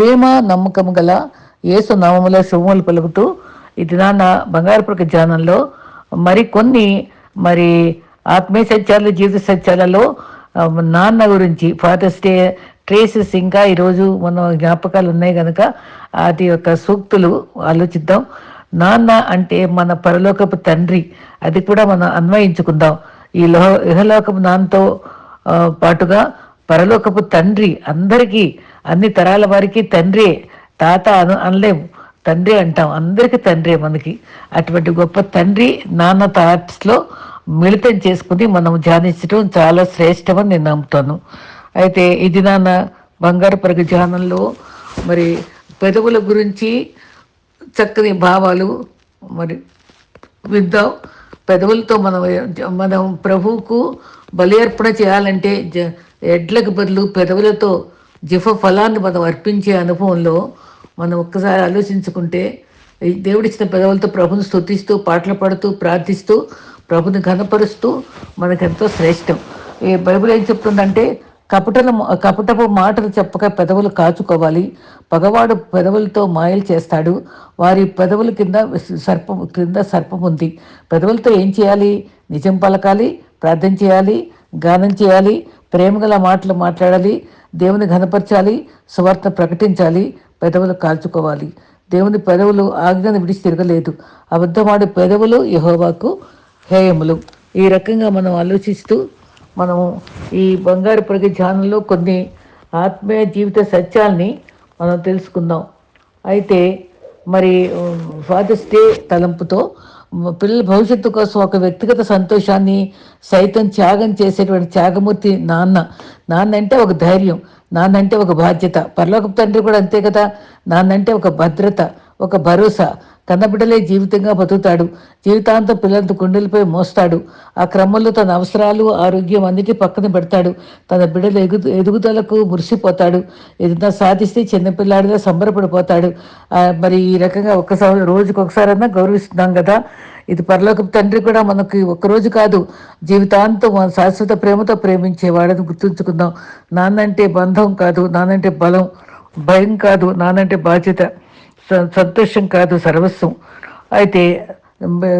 ప్రేమ నమ్మకము గల యేసు నామములో శుభములు పలుకుతూ ఇది నాన్న బంగారపురక ధ్యానంలో మరి కొన్ని మరి ఆత్మీయ సత్యాలు జీవిత సత్యాలలో నాన్న గురించి ఫాదర్స్ డే ట్రేసెస్ ఇంకా ఈరోజు మన జ్ఞాపకాలు ఉన్నాయి కనుక అది యొక్క సూక్తులు ఆలోచిద్దాం. నాన్న అంటే మన పరలోకపు తండ్రి అది కూడా మనం అన్వయించుకుందాం. ఈ లోహ ఇహలోకపు నాన్నతో పాటుగా పరలోకపు తండ్రి అందరికీ అన్ని తరాల వారికి తండ్రి తాత అను అనలేము. తండ్రి అంటాం. అందరికీ తండ్రి మనకి. అటువంటి గొప్ప తండ్రి నాన్న థాట్స్లో మిళితం చేసుకుని మనం ధ్యానించడం చాలా శ్రేష్టమని నేను నమ్ముతాను. అయితే ఇది నాన్న బంగారు పరగ ధ్యానంలో మరి పెదవుల గురించి చక్కని భావాలు మరి విద్దాం పెదవులతో మనం మనం ప్రభువుకు బలి అర్పణ చేయాలంటే జ- ఎడ్లకు బదులు పెదవులతో జిఫ ఫలాన్ని మనం అర్పించే అనుభవంలో మనం ఒక్కసారి ఆలోచించుకుంటే ఈ దేవుడిచ్చిన పెదవులతో ప్రభుని స్థుతిస్తూ పాటలు పాడుతూ ప్రార్థిస్తూ ప్రభుని ఘనపరుస్తూ మనకెంతో శ్రేష్టం. ఈ బైబిల్ ఏం చెప్తుందంటే కపటల కపటపు మాటలు చెప్పక పెదవులు కాచుకోవాలి. పగవాడు పెదవులతో మాయలు చేస్తాడు. వారి పెదవుల కింద సర్పం కింద సర్పం ఉంది. పెదవులతో ఏం చేయాలి? నిజం పలకాలి ప్రార్థన చేయాలి గానం చేయాలి ప్రేమగల మాటలు మాట్లాడాలి దేవుని ఘనపరచాలి సువార్త ప్రకటించాలి పెదవులు కాల్చుకోవాలి. దేవుని పెదవులు ఆజ్ఞను విడిచి తిరగలేదు. అబద్ధమాడే పెదవులు యహోవాకు హేయములు. ఈ రకంగా మనం ఆలోచిస్తూ మనము ఈ బంగారు ప్రగతి ధ్యానంలో కొన్ని ఆత్మీయ జీవిత సత్యాల్ని మనం తెలుసుకుందాం. అయితే మరి ఫాదర్స్ డే తలంపుతో పిల్లల భవిష్యత్తు కోసం ఒక వ్యక్తిగత సంతోషాన్ని సైతం త్యాగం చేసేటువంటి త్యాగమూర్తి నాన్న. నాన్న అంటే ఒక ధైర్యం నాన్న అంటే ఒక బాధ్యత. పర్లోక తండ్రి కూడా అంతే కదా? నాన్న అంటే ఒక భద్రత ఒక భరోసా. కన్నబిడ్డలే జీవితంగా బతుకుతాడు. జీవితాంతం పిల్లలతో గుండెలపై మోస్తాడు. ఆ క్రమంలో తన అవసరాలు ఆరోగ్యం అన్నిటి పక్కన పెడతాడు. తన బిడ్డల ఎగు ఎదుగుదలకు మురిసిపోతాడు. ఏదైనా సాధిస్తే చిన్నపిల్లాడిగా సంబరపడిపోతాడు. మరి ఈ రకంగా ఒక్కసారి రోజుకొకసారన్నా గౌరవిస్తున్నాం కదా? ఇది పరలోకపు తండ్రి కూడా మనకి ఒక్కరోజు కాదు జీవితాంతం మన శాశ్వత ప్రేమతో ప్రేమించేవాడని గుర్తుంచుకుందాం. నాన్నంటే బంధం కాదు నానంటే బలం భయం కాదు నానంటే బాధ్యత స- సంతోషం కాదు సర్వస్వం. అయితే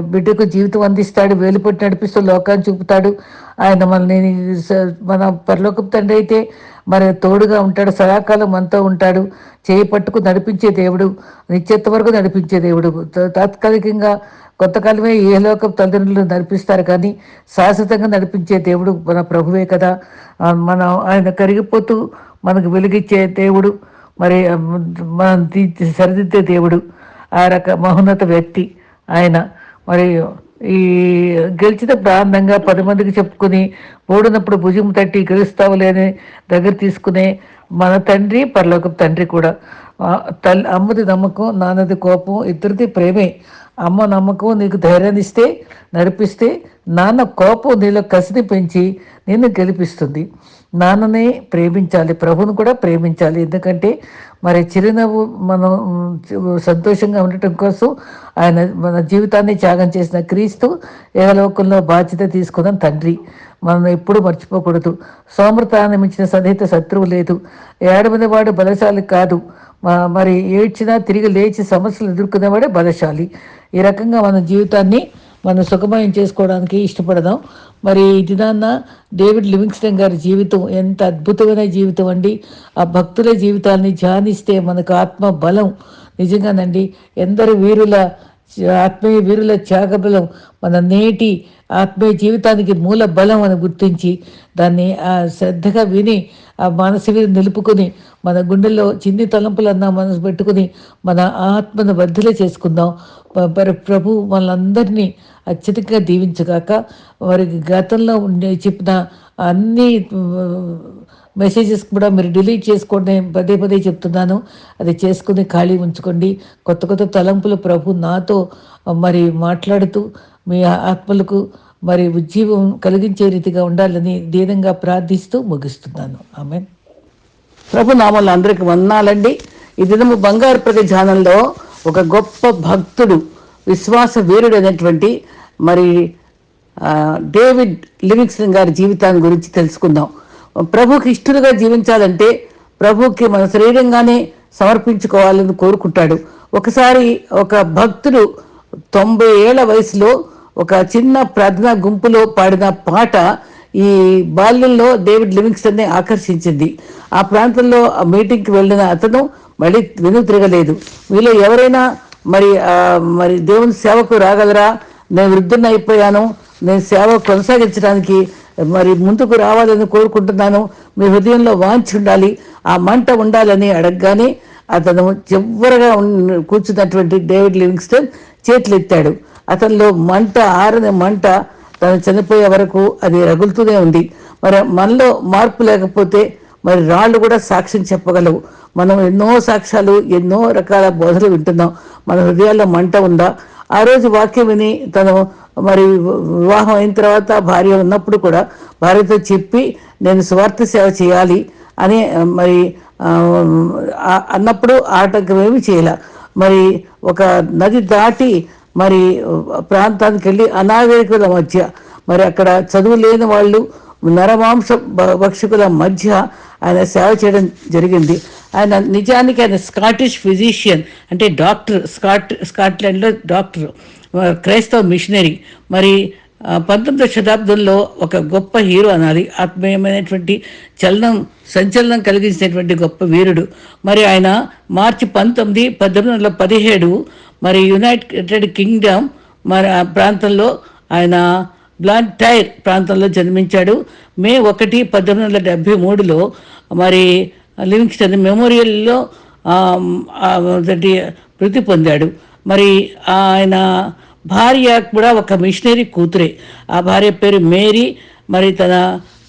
బిడ్డకు జీవితం అందిస్తాడు వేలుపట్టి నడిపిస్తూ లోకాన్ని చూపుతాడు. ఆయన మనల్ని మన పరలోకపు తండ్రి అయితే మరి తోడుగా ఉంటాడు సదాకాలం మనతో ఉంటాడు. చేయి పట్టుకు నడిపించే దేవుడు నిత్యత్వ వరకు నడిపించే దేవుడు. తాత్కాలికంగా కొంతకాలమే ఏ లోకపు తల్లిదండ్రులు నడిపిస్తారు కానీ శాశ్వతంగా నడిపించే దేవుడు మన ప్రభువే కదా. మనం ఆయన కరిగిపోతూ మనకు వెలిగించే దేవుడు మరి మనం సరిదిద్దే దేవుడు ఆ రక మహోన్నత వ్యక్తి ఆయన. మరి ఈ గెలిచిన ప్రాంతంగా పది మందికి చెప్పుకుని ఓడినప్పుడు భుజం తట్టి గెలుస్తావులే అని దగ్గర తీసుకునే మన తండ్రి పరలోకం తండ్రి కూడా. తల్లి అమ్మది నమ్మకం నాన్నది కోపం ఇద్దరిది ప్రేమే. అమ్మ నమ్మకం నీకు ధైర్యాన్ని ఇస్తే నడిపిస్తే నాన్న కోపం నీలో కసిని పెంచి నిన్ను గెలిపిస్తుంది. నాన్ననే ప్రేమించాలి ప్రభుని కూడా ప్రేమించాలి. ఎందుకంటే మరి చిరునవ్వు మనం సంతోషంగా ఉండటం కోసం ఆయన మన జీవితాన్ని త్యాగం చేసిన క్రీస్తు ఏలోకంలో బాధ్యత తీసుకున్న తండ్రి. మనం ఎప్పుడూ మర్చిపోకూడదు. సోమృతాన్ని మించిన సన్నిహిత శత్రువు లేదు. ఏడమని వాడు బలశాలి కాదు. మరి ఏడ్చినా తిరిగి లేచి సమస్యలు ఎదుర్కొనేవాడే బలశాలి. ఈ రకంగా మన జీవితాన్ని మనం సుఖమయం చేసుకోవడానికి ఇష్టపడదాం. మరి ఈ డేవిడ్ లివింగ్స్టన్ గారి జీవితం ఎంత అద్భుతమైన జీవితం అండి. ఆ భక్తుల జీవితాన్ని ధ్యానిస్తే మనకు ఆత్మ బలం నిజంగానండి ఎందరు వీరుల ఆత్మీయ వీరుల త్యాగబలం మన నేటి ఆత్మీయ జీవితానికి మూల బలం అని గుర్తించి దాన్ని ఆ శ్రద్ధగా విని ఆ మనసు నిలుపుకొని మన గుండెల్లో చిన్ని తలంపులన్నా మనసు పెట్టుకుని మన ఆత్మను వర్ధిల చేసుకుందాం. మరి ప్రభు మనందరినీ అత్యధికంగా దీవించగాక వారికి గతంలో ఉండే చెప్పిన అన్ని మెసేజెస్ కూడా మీరు డిలీట్ చేసుకోండి పదే పదే చెప్తున్నాను. అది చేసుకుని ఖాళీ ఉంచుకోండి. కొత్త కొత్త తలంపులు ప్రభు నాతో మరి మాట్లాడుతూ మీ ఆత్మలకు మరి ఉజ్జీవం కలిగించే రీతిగా ఉండాలని దీనంగా ప్రార్థిస్తూ ముగిస్తున్నాను. ఆమె ప్రభు నామల్ని అందరికి వందాలండి ఈ దినము బంగారు ప్రతి ధ్యానంలో ఒక గొప్ప భక్తుడు విశ్వాస వీరుడు అయినటువంటి మరి డేవిడ్ లివింగ్స్టన్ గారి జీవితాన్ని గురించి తెలుసుకుందాం. ప్రభుకి ఇష్టలుగా జీవించాలంటే ప్రభుకి మన శరీరంగానే సమర్పించుకోవాలని కోరుకుంటాడు. ఒకసారి ఒక భక్తుడు తొంభై ఏళ్ళ వయసులో ఒక చిన్న ప్రార్థనా గుంపులో పాడిన పాట ఈ బాల్యంలో డేవిడ్ లివింగ్స్టన్ని ఆకర్షించింది. ఆ ప్రాంతంలో ఆ మీటింగ్కి వెళ్ళిన అతను మళ్ళీ వెను తిరగలేదు. మీలో ఎవరైనా మరి మరి దేవుని సేవకు రాగలరా? నేను వృద్ధుని అయిపోయాను. నేను సేవ కొనసాగించడానికి మరి ముందుకు రావాలని కోరుకుంటున్నాను. మీ హృదయంలో వాంచి ఉండాలి. ఆ మంట ఉండాలని అడగగానే అతను చివరగా కూర్చున్నటువంటి డేవిడ్ లివింగ్స్టన్ చేతులెత్తాడు. అతనిలో మంట ఆరని మంట తను చనిపోయే వరకు అది రగులుతూనే ఉంది. మరి మనలో మార్పు లేకపోతే మరి రాళ్ళు కూడా సాక్ష్యం చెప్పగలవు. మనం ఎన్నో సాక్ష్యాలు ఎన్నో రకాల బోధలు వింటున్నాం. మన హృదయాల్లో మంట ఉందా? ఆ రోజు వాక్యం విని తను మరి వివాహం అయిన తర్వాత భార్య ఉన్నప్పుడు కూడా భార్యతో చెప్పి నేను స్వార్థ సేవ చేయాలి అని మరి అన్నప్పుడు ఆటంకం ఏమి చేయాల. మరి ఒక నది దాటి మరి ప్రాంతానికి వెళ్ళి అనాగరికుల మధ్య మరి అక్కడ చదువు లేని వాళ్ళు నరమాంస భక్షకుల మధ్య ఆయన సేవ చేయడం జరిగింది. ఆయన నిజానికి ఆయన స్కాటిష్ ఫిజిషియన్ అంటే డాక్టర్ స్కాట్ స్కాట్లాండ్లో డాక్టర్ క్రైస్తవ మిషనరీ. మరి పంతొమ్మిదవ శతాబ్దంలో ఒక గొప్ప హీరో అనాలి. ఆత్మీయమైనటువంటి చలనం సంచలనం కలిగించినటువంటి గొప్ప వీరుడు. మరి ఆయన మార్చి పంతొమ్మిది పద్దెనిమిది వందల పదిహేడు మరి యునైటెడ్ కింగ్డమ్ మరి ఆ ప్రాంతంలో ఆయన బ్లాంటైర్ ప్రాంతంలో జన్మించాడు. మే ఒకటి పద్దెనిమిది వందల డెబ్భై మూడులో మరి లివింగ్స్టన్ మెమోరియల్లో మృతి పొందాడు. మరి ఆయన భార్య కూడా ఒక మిషనరీ కూతురే. ఆ భార్య పేరు మేరీ. మరి తన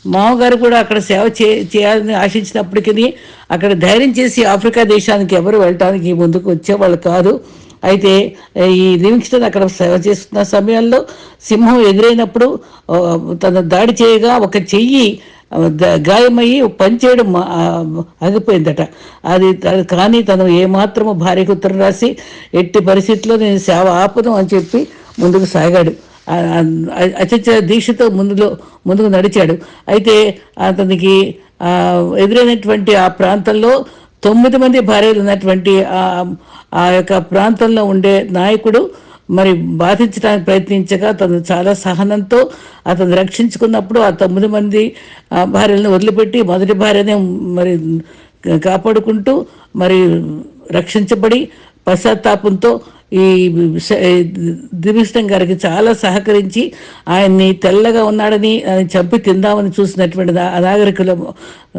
మామగారు కూడా అక్కడ సేవ చే చేయాలని ఆశించినప్పటికీ అక్కడ ధైర్యం చేసి ఆఫ్రికా దేశానికి ఎవరు వెళ్ళటానికి ముందుకు వచ్చేవాళ్ళు కాదు. అయితే ఈ లివింగ్స్టన్ అక్కడ సేవ చేస్తున్న సమయంలో సింహం ఎదురైనప్పుడు తన దాడి చేయగా ఒక చెయ్యి గాయమయ్యి పనిచేయడం ఆగిపోయిందట. అది కానీ తను ఏమాత్రము భార్యకు ఉత్తరం రాసి ఎట్టి పరిస్థితుల్లో నేను సేవ ఆపను అని చెప్పి ముందుకు సాగాడు. అత్యంత దీక్షతో ముందులో ముందుకు నడిచాడు. అయితే అతనికి ఎదురైనటువంటి ఆ ప్రాంతంలో తొమ్మిది మంది భార్యలు ఉన్నటువంటి ఆ ఆ యొక్క ప్రాంతంలో ఉండే నాయకుడు మరి బాధించడానికి ప్రయత్నించగా తను చాలా సహనంతో అతను రక్షించుకున్నప్పుడు ఆ తొమ్మిది మంది ఆ, భార్యలను వదిలిపెట్టి మొదటి భార్యనే మరి కాపాడుకుంటూ మరి రక్షించబడి పశ్చాత్తాపంతో ఈ దివిష్టం గారికి చాలా సహకరించి ఆయన్ని తెల్లగా ఉన్నాడని ఆయన చంపి తిందామని చూసినటువంటి నాగరికుల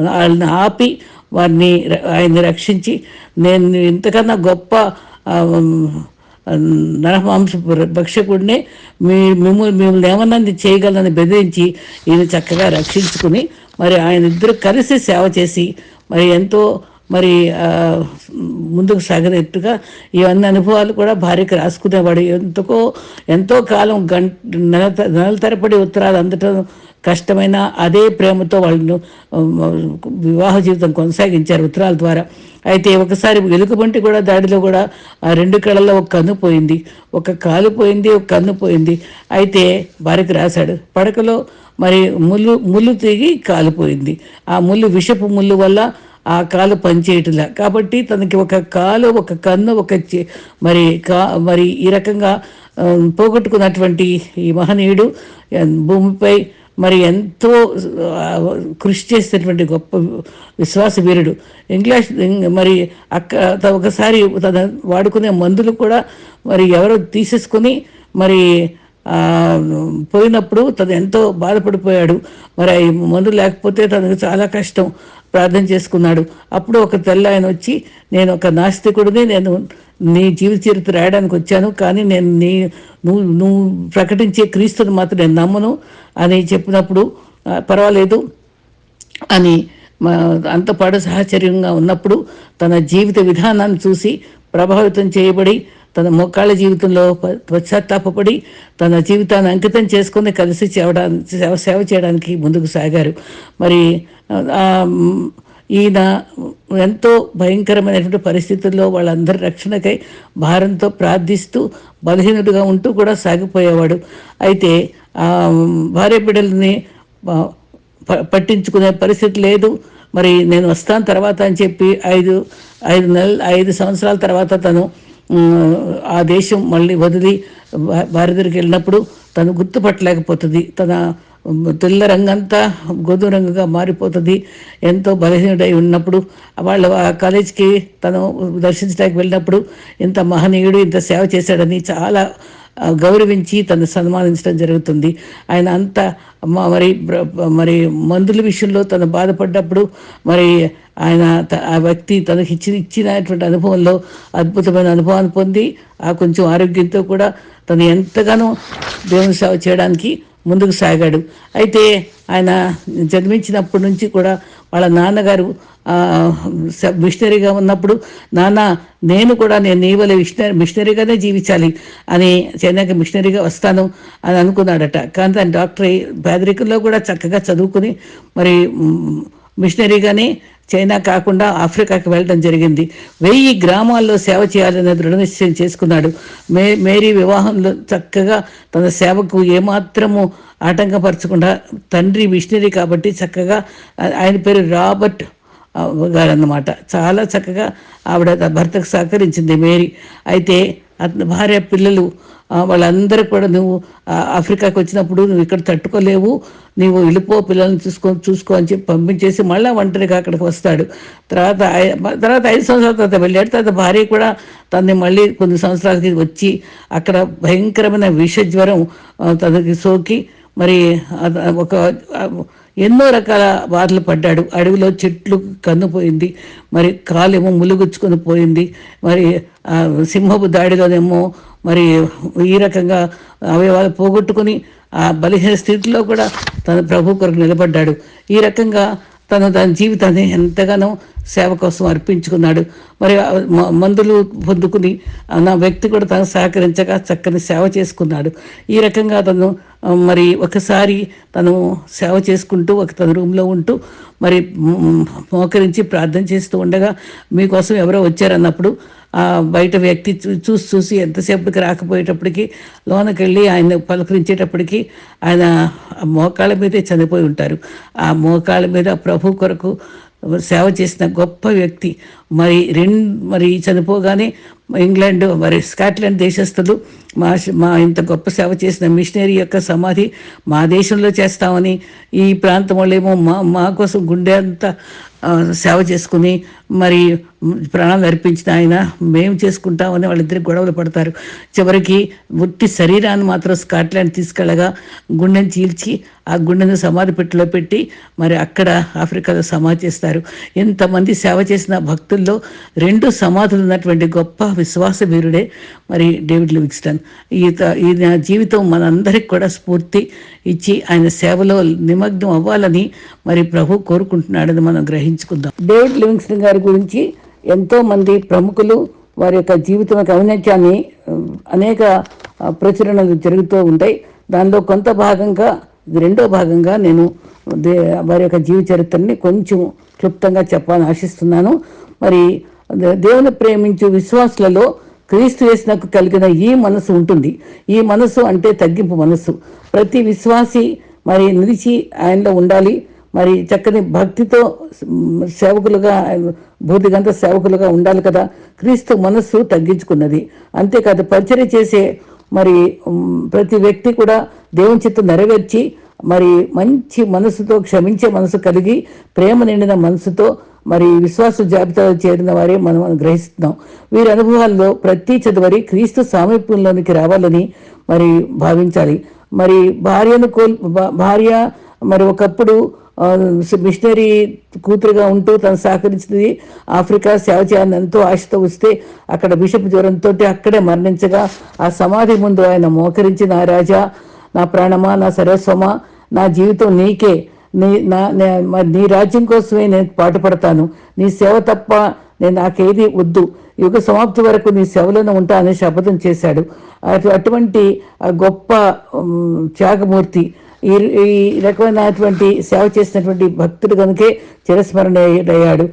వాళ్ళని ఆపి వారిని ఆయన్ని రక్షించి నేను ఇంతకన్నా గొప్ప నరహంస భక్షకుడినే మీ మిమ్మల్ని మిమ్మల్ని ఏమన్నా చేయగలనని బెదిరించి ఈయన చక్కగా రక్షించుకుని మరి ఆయన ఇద్దరు కలిసి సేవ చేసి మరి ఎంతో మరి ముందుకు సాగినట్టుగా ఇవన్నీ అనుభవాలు కూడా భార్యకి రాసుకునేవాడు. ఎంతకో ఎంతో కాలం గంట నెల త- తరపడి తరబడి ఉత్తరాలు అందటం కష్టమైన అదే ప్రేమతో వాళ్ళను వివాహ జీవితం కొనసాగించారు ఉత్తరాల ద్వారా. అయితే ఒకసారి ఎలుకబంటి కూడా దాడిలో కూడా ఆ రెండు కళ్ళల్లో ఒక కన్ను పోయింది. ఒక కాలు పోయింది ఒక కన్ను పోయింది. అయితే భార్యకు రాశాడు పడకలో మరి ముళ్ళు ముళ్ళు తిరిగి కాలిపోయింది ఆ ముళ్ళు విషపు ముళ్ళు వల్ల ఆ కాలు పనిచేయటంలా కాబట్టి తనకి ఒక కాలు ఒక కన్ను ఒక మరి కా మరి ఈ రకంగా పోగొట్టుకున్నటువంటి ఈ మహనీయుడు భూమిపై మరి ఎంతో కృషి చేసినటువంటి గొప్ప విశ్వాస వీరుడు. ఇంగ్లీష్ మరి అక్క ఒకసారి వాడుకునే మందులు కూడా మరి ఎవరో తీసేసుకొని మరి పోయినప్పుడు తను ఎంతో బాధపడిపోయాడు. మరి ఈ మందు లేకపోతే తనకు చాలా కష్టం. ప్రార్థన చేసుకున్నాడు. అప్పుడు ఒక తెల్ల ఆయన వచ్చి నేను ఒక నాస్తికుడిని నేను నీ జీవిత చరిత్ర రాయడానికి వచ్చాను కానీ నేను నీ నువ్వు నువ్వు ప్రకటించే క్రీస్తుని మాత్రం నేను నమ్మను అని చెప్పినప్పుడు పర్వాలేదు అని మా అంత పాడు సహచర్యంగా ఉన్నప్పుడు తన జీవిత విధానాన్ని చూసి ప్రభావితం చేయబడి తన మొక్కాళ్ళ జీవితంలో పశ్చాత్తాపడి తన జీవితాన్ని అంకితం చేసుకుని కలిసి చేయడానికి సేవ సేవ చేయడానికి ముందుకు సాగారు. మరి ఈయన ఎంతో భయంకరమైనటువంటి పరిస్థితుల్లో వాళ్ళందరి రక్షణకై భారంతో ప్రార్థిస్తూ బలహీనుడిగా ఉంటూ కూడా సాగిపోయేవాడు. అయితే భార్య బిడ్డల్ని ప- పట్టించుకునే పరిస్థితి లేదు. మరి నేను వస్తాను తర్వాత అని చెప్పి ఐదు ఐదు నెలలు ఐదు సంవత్సరాల తర్వాత తను ఆ దేశం మళ్ళీ వదిలి భా- భార్య దగ్గరికి వెళ్ళినప్పుడు తను గుర్తుపట్టలేకపోతుంది. తన తెల్ల రంగంతా గోధుమ రంగుగా మారిపోతుంది. ఎంతో బలహీనుడై ఉన్నప్పుడు వాళ్ళ ఆ కాలేజ్కి తను దర్శించడానికి వెళ్ళినప్పుడు ఇంత మహనీయుడు ఇంత సేవ చేశాడని చాలా గౌరవించి తను సన్మానించడం జరుగుతుంది. ఆయన అంత మరి మరి మందుల విషయంలో తను బాధపడ్డప్పుడు మరి ఆయన ఆ వ్యక్తి తనకి ఇచ్చి ఇచ్చినటువంటి అనుభవంలో అద్భుతమైన అనుభవాన్ని పొంది ఆ కొంచెం ఆరోగ్యంతో కూడా తను ఎంతగానో దేవుని సేవ చేయడానికి ముందుకు సాగాడు. అయితే ఆయన జన్మించినప్పటి నుంచి కూడా వాళ్ళ నాన్నగారు మిషనరీగా ఉన్నప్పుడు నాన్న నేను కూడా నేను నీ వల్ల మిషనరీ మిషనరీగానే జీవించాలి. అని చైనాకి మిషనరీగా వస్తాను అని అనుకున్నాడట. కానీ తను డాక్టర్ పేదరికంలో కూడా చక్కగా చదువుకుని మరి మిషనరీగానే చైనా కాకుండా ఆఫ్రికాకి వెళ్ళడం జరిగింది. వెయ్యి గ్రామాల్లో సేవ చేయాలనే దృఢ నిశ్చయం చేసుకున్నాడు. మే మేరీ వివాహంలో చక్కగా తన సేవకు ఏమాత్రము ఆటంకపరచకుండా తండ్రి మిషనరీ కాబట్టి చక్కగా ఆయన పేరు రాబర్ట్ గారు అన్నమాట చాలా చక్కగా ఆవిడ భర్తకు సహకరించింది మేరీ. అయితే అతని భార్య పిల్లలు వాళ్ళందరూ కూడా నువ్వు ఆఫ్రికాకి వచ్చినప్పుడు నువ్వు ఇక్కడ తట్టుకోలేవు నీవు వెళ్ళిపో పిల్లల్ని చూసుకో చూసుకో అని చెప్పి పంపించేసి మళ్ళీ ఒంటరిగా అక్కడికి వస్తాడు. తర్వాత తర్వాత ఐదు సంవత్సరాల తర్వాత వెళ్ళాడు తర్వాత భార్య కూడా తనని మళ్ళీ కొన్ని సంవత్సరాలకి వచ్చి అక్కడ భయంకరమైన విష జ్వరం తనకి సోకి మరి ఒక ఎన్నో రకాల బాధలు పడ్డాడు. అడవిలో చెట్లు కన్నుపోయింది మరి కాలేమో ములుగుచ్చుకొని పోయింది. మరి సింహపు దాడిలోనేమో మరి ఈ రకంగా అవయవాలు పోగొట్టుకుని ఆ బలహీన స్థితిలో కూడా తన ప్రభు కొరకు నిలబడ్డాడు. ఈ రకంగా తను తన జీవితాన్ని ఎంతగానో సేవ కోసం అర్పించుకున్నాడు. మరి మందులు పొందుకుని నా వ్యక్తి కూడా తను సహకరించగా చక్కని సేవ చేసుకున్నాడు. ఈ రకంగా తను మరి ఒకసారి తను సేవ చేసుకుంటూ ఒక తన రూమ్లో ఉంటూ మరి మోకరించి ప్రార్థన చేస్తూ ఉండగా మీకోసం ఎవరో వచ్చారన్నప్పుడు బయట వ్యక్తి చూ- చూసి చూసి ఎంతసేపటికి రాకపోయేటప్పటికి లోనకి వెళ్ళి ఆయన పలకరించేటప్పటికి ఆయన మోకాళ్ళ మీదే చనిపోయి ఉంటారు. ఆ మోకాళ్ళ మీద ప్రభు కొరకు సేవ చేసిన గొప్ప వ్యక్తి. మరి రెండు మరి చనిపోగానే ఇంగ్లాండ్ మరి స్కాట్లాండ్ దేశస్థులు మా మా ఇంత గొప్ప సేవ చేసిన మిషనరీ యొక్క సమాధి మా దేశంలో చేస్తామని ఈ ప్రాంతం వాళ్ళేమో మా మా కోసం గుండె అంతా సేవ చేసుకుని మరి ప్రాణాలు అర్పించిన ఆయన మేము చేసుకుంటామని వాళ్ళిద్దరు గొడవలు పడతారు. చివరికి ఉట్టి శరీరాన్ని మాత్రం స్కాట్లాండ్ తీసుకెళ్ళగా గుండెని చీల్చి ఆ గుండెను సమాధి పెట్టిలో పెట్టి మరి అక్కడ ఆఫ్రికాలో సమాధి చేస్తారు. ఎంతమంది సేవ చేసిన భక్తుల్లో రెండు సమాధులు ఉన్నటువంటి గొప్ప విశ్వాస వీరుడే మరి డేవిడ్ లివింగ్స్టన్. ఈత ఈయన జీవితం మనందరికి కూడా స్ఫూర్తి ఇచ్చి ఆయన సేవలో నిమగ్నం అవ్వాలని మరి ప్రభు కోరుకుంటున్నాడని మనం గ్రహించుకుందాం. డేవిడ్ లివింగ్స్టన్ గారి గురించి ఎంతోమంది ప్రముఖులు వారి యొక్క జీవితం యొక్క ఔన్నత్యాన్ని అనేక ప్రచురణలు జరుగుతూ ఉంటాయి. దానిలో కొంత భాగంగా ఇది రెండో భాగంగా నేను దే వారి యొక్క జీవ చరిత్రని కొంచెం క్లుప్తంగా చెప్పాలని ఆశిస్తున్నాను. మరి దేవుని ప్రేమించు విశ్వాసులలో క్రీస్తు వేసినకు కలిగిన ఈ మనసు ఉంటుంది. ఈ మనసు అంటే తగ్గింపు మనసు. ప్రతి విశ్వాసి మరి నిలిచి ఆయనలో ఉండాలి. మరి చక్కని భక్తితో సేవకులుగా భూతిగంత సేవకులుగా ఉండాలి కదా. క్రీస్తు మనస్సు తగ్గించుకున్నది. అంతేకాదు పరిచర్య చేసే మరి ప్రతి వ్యక్తి కూడా దేవుని చిత్తం నెరవేర్చి మరి మంచి మనసుతో క్షమించే మనసు కలిగి ప్రేమ నిండిన మనసుతో మరి విశ్వాస జాబితాలో చేరిన వారే మనం గ్రహిస్తున్నాం. వీరి అనుభవాల్లో ప్రతి చదువరి క్రీస్తు సామీప్యంలోనికి రావాలని మరి భావించాలి. మరి భార్యను కోల్ భార్య మరి ఒకప్పుడు మిషనరీ కూతురుగా ఉంటూ తను సహకరించింది. ఆఫ్రికా సేవ చేయాలని ఎంతో ఆశతో వస్తే అక్కడ బిషప్ జ్వరంతో అక్కడే మరణించగా ఆ సమాధి ముందు ఆయన మోకరించి నా రాజా నా ప్రాణమా నా సర్వస్వమా నా జీవితం నీకే. నీ నా నే- నీ రాజ్యం కోసమే నేను పాటుపడతాను. నీ సేవ తప్ప నేను నాకేది వద్దు. యుగ సమాప్తి వరకు నీ సేవలోనే ఉంటా అని శపథం చేశాడు. అటు- అటువంటి ఆ గొప్ప త్యాగమూర్తి ఈ ఈ రకమైనటువంటి సేవ చేసినటువంటి భక్తుడు కనుకే చిరస్మరణయ్యాడు అయ్యాడు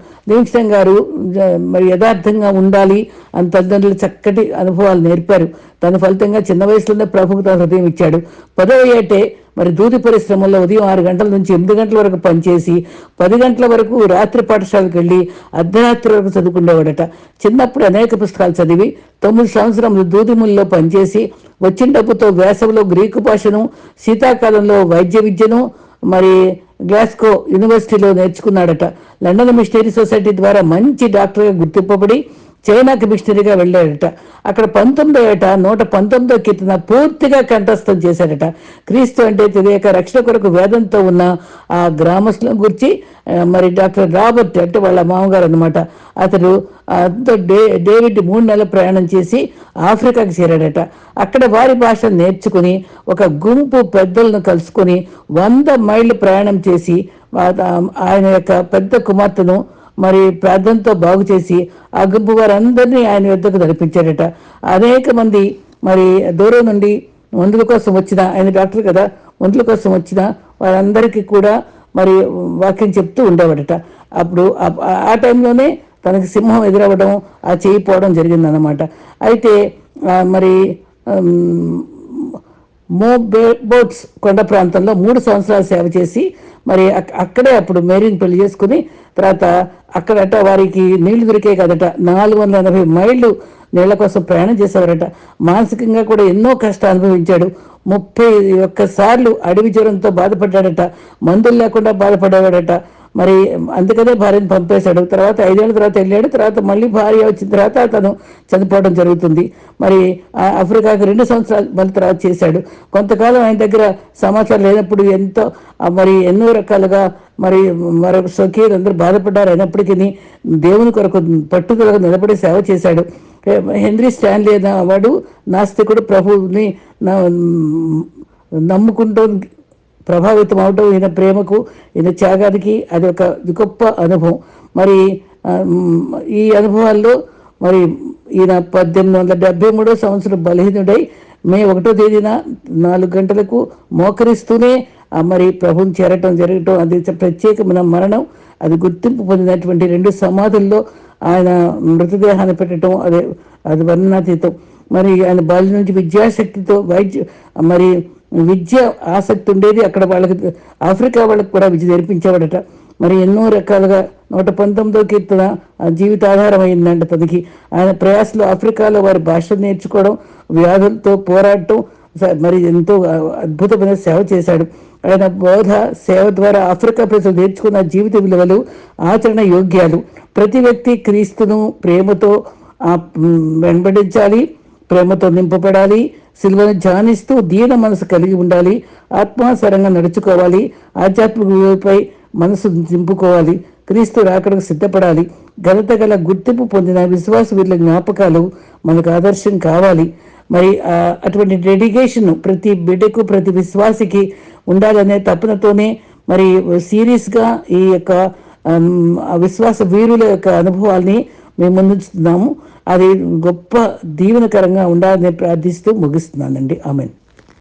గారు జ- మరి యథార్థంగా ఉండాలి అని తల్లిదండ్రులు చక్కటి అనుభవాలు నేర్పారు. దాని ఫలితంగా చిన్న వయసులోనే ప్రభుకు తన హృదయం ఇచ్చాడు. పదవ ఏటే మరి దూది పరిశ్రమలో ఉదయం ఆరు గంటల నుంచి ఎనిమిది గంటల వరకు పనిచేసి పది గంటల వరకు రాత్రి పాఠశాలకు వెళ్ళి అర్ధరాత్రి వరకు చదువుకునేవాడట. చిన్నప్పుడు అనేక పుస్తకాలు చదివి తొమ్మిది సంవత్సరములు దూదిముల్లో పనిచేసి వచ్చిన డబ్బుతో వేసవిలో గ్రీకు భాషను శీతాకాలంలో వైద్య విద్యను మరి గ్లాస్కో యూనివర్సిటీలో నేర్చుకున్నాడట. లండన్ మిషనరీ సొసైటీ ద్వారా మంచి డాక్టర్గా గుర్తింపబడి చైనాకి మిషనరీగా వెళ్ళాడట. అక్కడ పంతొమ్మిదో ఏట నూట పంతొమ్మిదో కీర్తన పూర్తిగా కంఠస్థం చేశాడట. క్రీస్తు అంటే తెలియక రక్షణ కొరకు వేదంతో ఉన్న ఆ గ్రామస్తులను గురించి మరి డాక్టర్ రాబర్ట్ అంటే వాళ్ళ మామగారు అనమాట అతడు డే డేవిడ్ మూడు నెలల ప్రయాణం చేసి ఆఫ్రికాకి చేరాడట. అక్కడ వారి భాష నేర్చుకుని ఒక గుంపు పెద్దలను కలుసుకొని వంద మైళ్ళు ప్రయాణం చేసి ఆయన యొక్క పెద్ద కుమార్తెను మరి ప్రార్థనతో బాగు చేసి ఆ గుంపు వారందరినీ ఆయన వద్దకు నడిపించాడట. అనేక మంది మరి దూరం నుండి మందుల కోసం వచ్చిన ఆయన డాక్టర్ కదా మందుల కోసం వచ్చిన వారందరికీ కూడా మరి వాక్యం చెప్తూ ఉండేవాడట. అప్పుడు ఆ- టైంలోనే తనకి సింహం ఎదురవ్వడం ఆ చేయిపోవడం జరిగిందన్నమాట. అయితే మరి మో బోట్స్ కొండ ప్రాంతంలో మూడు సంవత్సరాలు సేవ చేసి మరి అక్కడే అప్పుడు మేరీని పెళ్ళి చేసుకుని తర్వాత అక్కడట వారికి నీళ్ళు దొరికే కదట. నాలుగు వందల ఎనభై మైళ్ళు నీళ్ళ కోసం ప్రయాణం చేసేవారట. మానసికంగా కూడా ఎన్నో కష్టాలు అనుభవించాడు. ముప్పై ఒక్కసార్లు అడవి జ్వరంతో బాధపడ్డాడట. మందులు లేకుండా బాధపడేవాడట. మరి అందుకనే భార్యను పంపేశాడు. తర్వాత ఐదేళ్ళ తర్వాత వెళ్ళాడు. తర్వాత మళ్ళీ భార్య వచ్చిన తర్వాత అతను చనిపోవడం జరుగుతుంది. మరి ఆఫ్రికాకు ఆఫ్రికాకి రెండు సంవత్సరాలు మళ్ళీ తర్వాత చేశాడు. కొంతకాలం ఆయన దగ్గర సమాచారం లేనప్పుడు ఎంతో మరి ఎన్నో రకాలుగా మరి మరి స్వకీయులు అందరూ బాధపడ్డారు. అయినప్పటికీ దేవుని కొరకు పట్టుదలకు నిలబడి సేవ చేశాడు. హెన్రీ స్టాన్లీ అనేవాడు నాస్తికుడు ప్రభువుని నమ్ముకుంటూ ప్రభావితం అవటం ఈయన ప్రేమకు ఈయన త్యాగానికి అది ఒక గొప్ప అనుభవం. మరి ఈ అనుభవాల్లో మరి ఈయన పద్దెనిమిది వందల డెబ్బై మూడో సంవత్సరం బలహీనుడై మే ఒకటో తేదీన నాలుగు గంటలకు మోకరిస్తూనే మరి ప్రభుని చేరటం జరగటం అది ప్రత్యేకమైన మరణం అది గుర్తింపు పొందినటువంటి రెండు సమాధుల్లో ఆయన మృతదేహాన్ని పెట్టడం అదే అది వర్ణనాతీతం. మరి ఆయన బాల్యం నుంచి విద్యాశక్తితో వైద్య మరి విద్య ఆసక్తి ఉండేది. అక్కడ వాళ్ళకి ఆఫ్రికా వాళ్ళకి కూడా విద్య నేర్పించేవాడట. మరి ఎన్నో రకాలుగా నూట పంతొమ్మిదో కీర్తన ఆ జీవిత ఆధారం అయిందంట తనకి. ఆయన ప్రయాసలో ఆఫ్రికాలో వారి భాష నేర్చుకోవడం వ్యాధులతో పోరాడటం స- మరి ఎంతో అద్భుతమైన సేవ చేశాడు. ఆయన బోధ సేవ ద్వారా ఆఫ్రికా ప్రజలు నేర్చుకున్న జీవిత విలువలు ఆచరణ యోగ్యాలు. ప్రతి వ్యక్తి క్రీస్తును ప్రేమతో వెంబడించాలి ప్రేమతో నింపబడాలి సిల్వను ధ్యానిస్తూ దీన మనసు కలిగి ఉండాలి. ఆత్మాసరంగా నడుచుకోవాలి. ఆధ్యాత్మిక విలువపై మనసు నింపుకోవాలి. క్రీస్తు రాకడకు సిద్ధపడాలి. ఘనత గల గుర్తింపు పొందిన విశ్వాస వీళ్ళ జ్ఞాపకాలు మనకు ఆదర్శం కావాలి. మరి అటువంటి డెడికేషన్ ప్రతి బిడ్డకు ప్రతి విశ్వాసికి ఉండాలనే తపనతోనే మరి సీరియస్గా ఈ యొక్క విశ్వాస వీరుల యొక్క అనుభవాల్ని మేము ముందుంచుతున్నాము. అది గొప్ప దీవెనకరంగా ఉండాలని ప్రార్థిస్తూ ముగిస్తున్నానండి. ఆమెన్.